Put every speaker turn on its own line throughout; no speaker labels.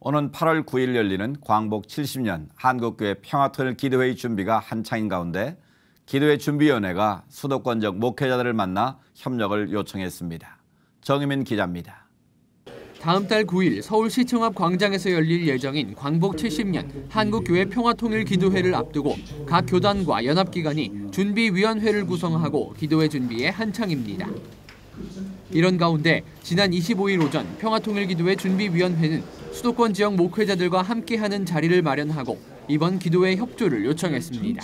오는 8월 9일 열리는 광복 70년 한국교회 평화통일 기도회의 준비가 한창인 가운데 기도회 준비위원회가 수도권적 목회자들을 만나 협력을 요청했습니다. 정유민 기자입니다.
다음 달 9일 서울시청 앞 광장에서 열릴 예정인 광복 70년 한국교회 평화통일 기도회를 앞두고 각 교단과 연합기관이 준비위원회를 구성하고 기도회 준비에 한창입니다. 이런 가운데 지난 25일 오전 평화통일기도회 준비위원회는 수도권 지역 목회자들과 함께하는 자리를 마련하고 이번 기도회 협조를 요청했습니다.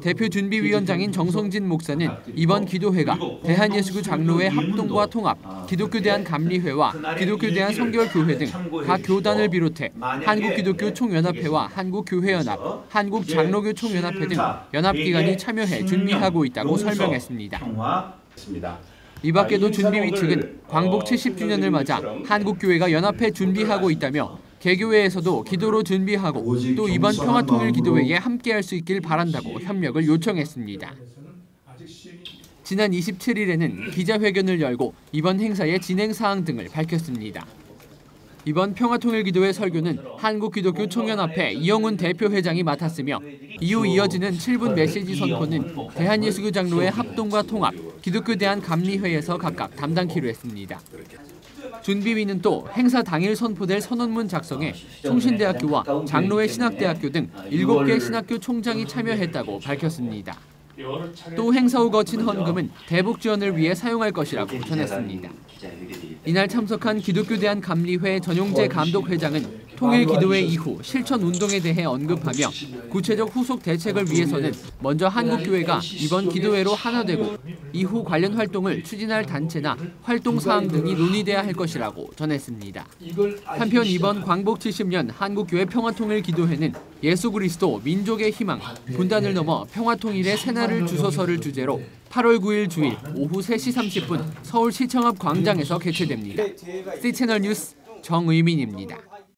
대표 준비위원장인 정성진 목사는 이번 기도회가 대한예수교 장로회 합동과 통합, 기독교 대한 감리회와 기독교 대한 성결교회 등 각 교단을 비롯해 한국기독교 총연합회와 한국교회연합, 한국장로교 총연합회 등 연합기관이 참여해 준비하고 있다고 설명했습니다. 이 밖에도 준비위 측은 광복 70주년을 맞아 한국교회가 연합회 준비하고 있다며 개교회에서도 기도로 준비하고 또 이번 평화통일 기도회에 함께할 수 있길 바란다고 협력을 요청했습니다. 지난 27일에는 기자회견을 열고 이번 행사의 진행 사항 등을 밝혔습니다. 이번 평화통일기도회 설교는 한국기독교 총연합회 이영훈 대표 회장이 맡았으며 이후 이어지는 7분 메시지 선포는 대한예수교 장로회 합동과 통합, 기독교 대한 감리회에서 각각 담당키로 했습니다. 준비위는 또 행사 당일 선포될 선언문 작성에 총신대학교와 장로회 신학대학교 등 7개 신학교 총장이 참여했다고 밝혔습니다. 또 행사 후 거친 헌금은 대북 지원을 위해 사용할 것이라고 전했습니다. 이날 참석한 기독교 대한 감리회 전용재 감독 회장은 통일 기도회 이후 실천 운동에 대해 언급하며 구체적 후속 대책을 위해서는 먼저 한국교회가 이번 기도회로 하나 되고 이후 관련 활동을 추진할 단체나 활동 사항 등이 논의돼야 할 것이라고 전했습니다. 한편 이번 광복 70년 한국교회 평화통일 기도회는 예수 그리스도 민족의 희망, 분단을 넘어 평화통일의 새날을 주소서를 주제로 8월 9일 주일 오후 3시 30분 서울시청 앞 광장에서 개최됩니다. C채널 뉴스 정의민입니다.